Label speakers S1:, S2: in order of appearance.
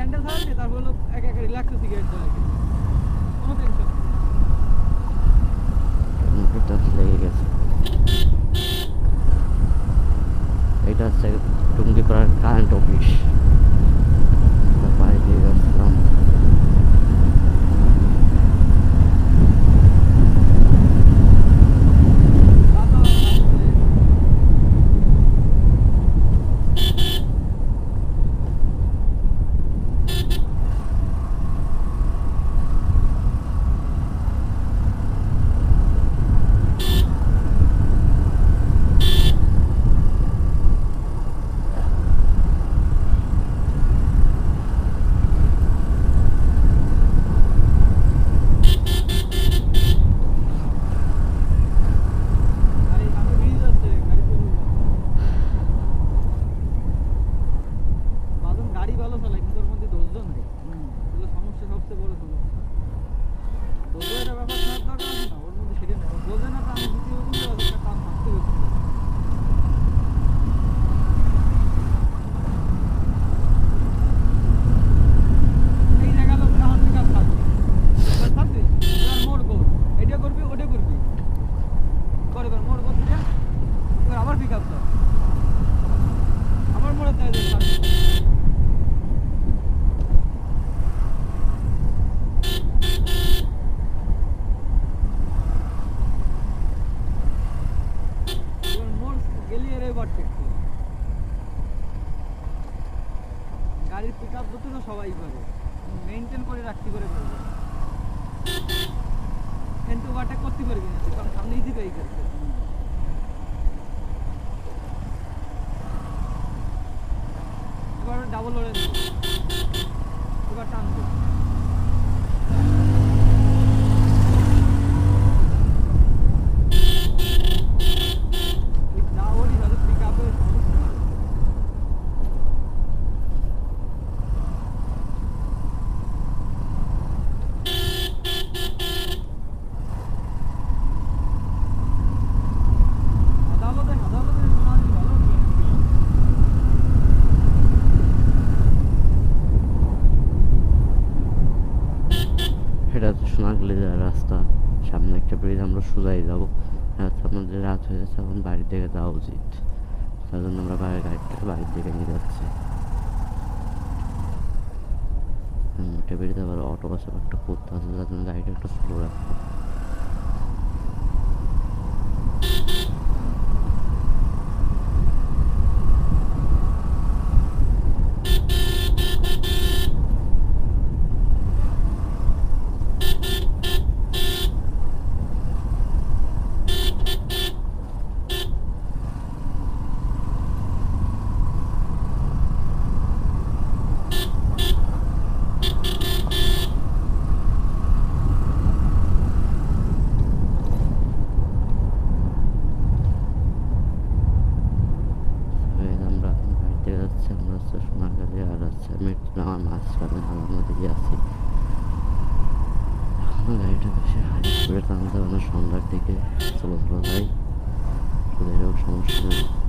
S1: Handle ছাড়ালে তারপর এক এক রিল্যাক্সে সিগারেট দেওয়া কোনো টেনশন
S2: মুখটা লেগে গেছে এটা হচ্ছে টুঙ্গিপাড়ার কারেন্ট অফিস বাড়ি দিয়ে যাচ্ছিলাম
S1: গাড়ি সামনে ব্রিজ আছে গাড়ি চলবে বাদন গাড়ি ভালো চালায় কিন্তু ওর মধ্যে ধৈর্য নাই এগুলো সমস্যা সবচেয়ে বড় সমস্যা বোঝে না তো আমি দ্বিতীয় কিন্তু একটা কাম থাকতে হচ্ছে এই জায়গা লোক এখন পিক আপ এবার থাকবে এবার মোড় কর এটা করবি ওটা করবি করে এবার মোড় করতে যা এবার আবার পিক আপ দাও আবার মোড়ে দেয় যে থাকবে এবার মোড় গেলি এর এবার দেখতে গাড়ির পিক আপ না সবাই করে। মেনটেন করে রাখতে করে করবে কিন্তু ওভারটেক করতে পারবি না কারণ সামনে ইজি গাড়ি করছে এবার ডাবল ওড়ে দেবো এবার টানবো।
S2: এটা হচ্ছে যাওয়ার রাস্তা, সামনে একটা ব্রিজ আমরা সোজাই যাব। হচ্ছে আমাদের রাত হয়ে যাচ্ছে এখন বাড়ির দিকে যাওয়া উচিত। তার জন্য আমরা বাইরে গাড়িটা বাড়ির দিকে নিয়ে যাচ্ছি। মোটে বেরিয়ে আবার অটো বাসে একটা করতে আছে তার জন্য গাড়িটা একটু স্লো রাখব এই যে আমরা এখন বাড়িতে যাচ্ছি আমরা হচ্ছে সোনাগাড়ি আর মাঝখানে আমার দিকে আছি এখন গাড়িটা বেশি হাই স্পিডে টানতে হবে সন্ধ্যার দিকে চলো চলো ভাই সমস্যা নেই।